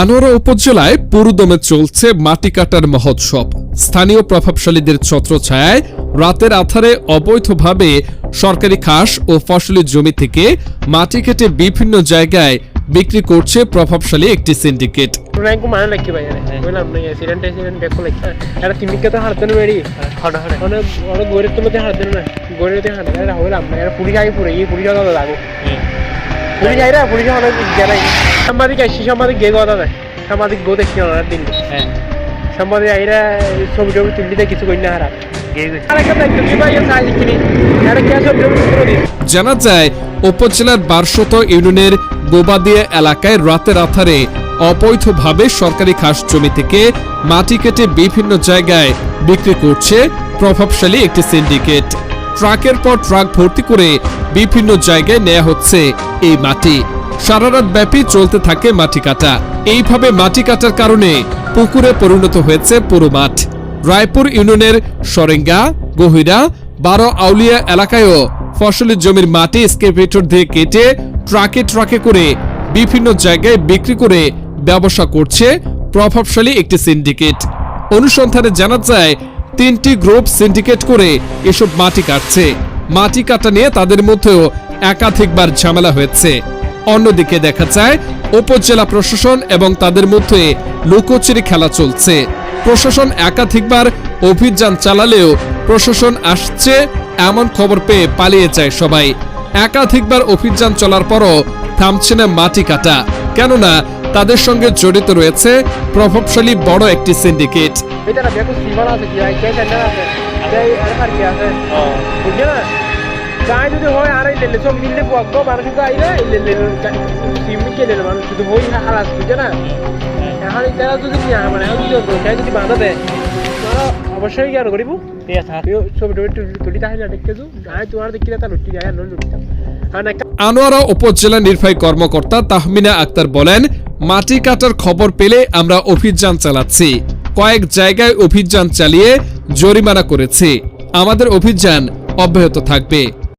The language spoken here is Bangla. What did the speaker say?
আনোয়ারা উপজেলায় পুরুদমে চলছে মাটি কাটার মহোৎসব। স্থানীয় প্রভাবশালীদের ছত্রছায়ায় রাতের আধারে অবৈধভাবে সরকারি খাস ও ফসলি জমি থেকে মাটি কেটে বিভিন্ন জায়গায় বিক্রি করছে প্রভাবশালী একটি সিন্ডিকেট। পুলিশ പുലിഞ്ഞായിരാ പുലിഞ്ഞ അവിടെ വിളിക്കാനായി গো দেখছি দিন। হ্যাঁ। আইরা ছবি টবি কিছু হারা জানা যায় উপজেলার বারশত ইউনিয়নের গোবাদিয়া এলাকায় রাতের আধারে অবৈধভাবে সরকারি খাস জমি থেকে মাটি কেটে বিভিন্ন জায়গায় বিক্রি করছে প্রভাবশালী একটি সিন্ডিকেট। ট্রাকের পর ট্রাক ভর্তি করে বিভিন্ন জায়গায় নেওয়া হচ্ছে এই মাটি। সারা রাত ব্যাপী চলতে থাকে মাটি কাটা। এইভাবে মাটি কাটার কারণে পুকুরে পরিণত হয়েছে পুরো মাঠ। রায়পুর ইউনিয়নের সরেঙ্গা, গহিরা, বারো আউলিয়া এলাকায়ও ফসলের জমির মাটি স্কেভেটর দিয়ে কেটে ট্রাকে ট্রাকে করে বিভিন্ন জায়গায় বিক্রি করে ব্যবসা করছে প্রভাবশালী একটি সিন্ডিকেট। অনুসন্ধানে জানা যায় তিনটি গ্রুপ সিন্ডিকেট করে এসব মাটি কাটছে। মাটি কাটা নিয়ে তাদের মধ্যেও একাধিকবার ঝামেলা হয়েছে। অন্যদিকে দেখা যায়, উপজেলা প্রশাসন এবং তাদের মধ্যে লুকোচুরি খেলা চলছে। প্রশাসন একাধিকবার অভিযান চালালেও প্রশাসন আসছে, এমন খবর পেয়ে পালিয়ে যায় সবাই। একাধিকবার অভিযান চলার পরও থামছে না মাটি কাটা। কেননা তাদের সঙ্গে জড়িত রয়েছে প্রভাবশালী বড় একটি সিন্ডিকেট। যদি হয় আর এই লেলে সব মিললে পাবো মানুষ কিন্তু আইলে লেলে সিমি কে লেলে মানুষ যদি হই হালাস বুঝছে না? এখন তারা যদি নিয়ে মানে এখন যদি গায়ে যদি বাঁধা দেয় তারা অবশ্যই কি আর করিব? ছবি টবি তুলি তাহলে দেখতে যু। গায়ে তোমার দেখিলে তা লুটি গায়ে নয় লুটি কারণ একটা আনোয়ারা উপজেলা নির্বাহী কর্মকর্তা তাহমিনা আক্তার বলেন মাটি কাটার খবর পেলে আমরা অভিযান চালাচ্ছি। কয়েক জায়গায় অভিযান চালিয়ে জরিমানা করেছি। আমাদের অভিযান অব্যাহত থাকবে।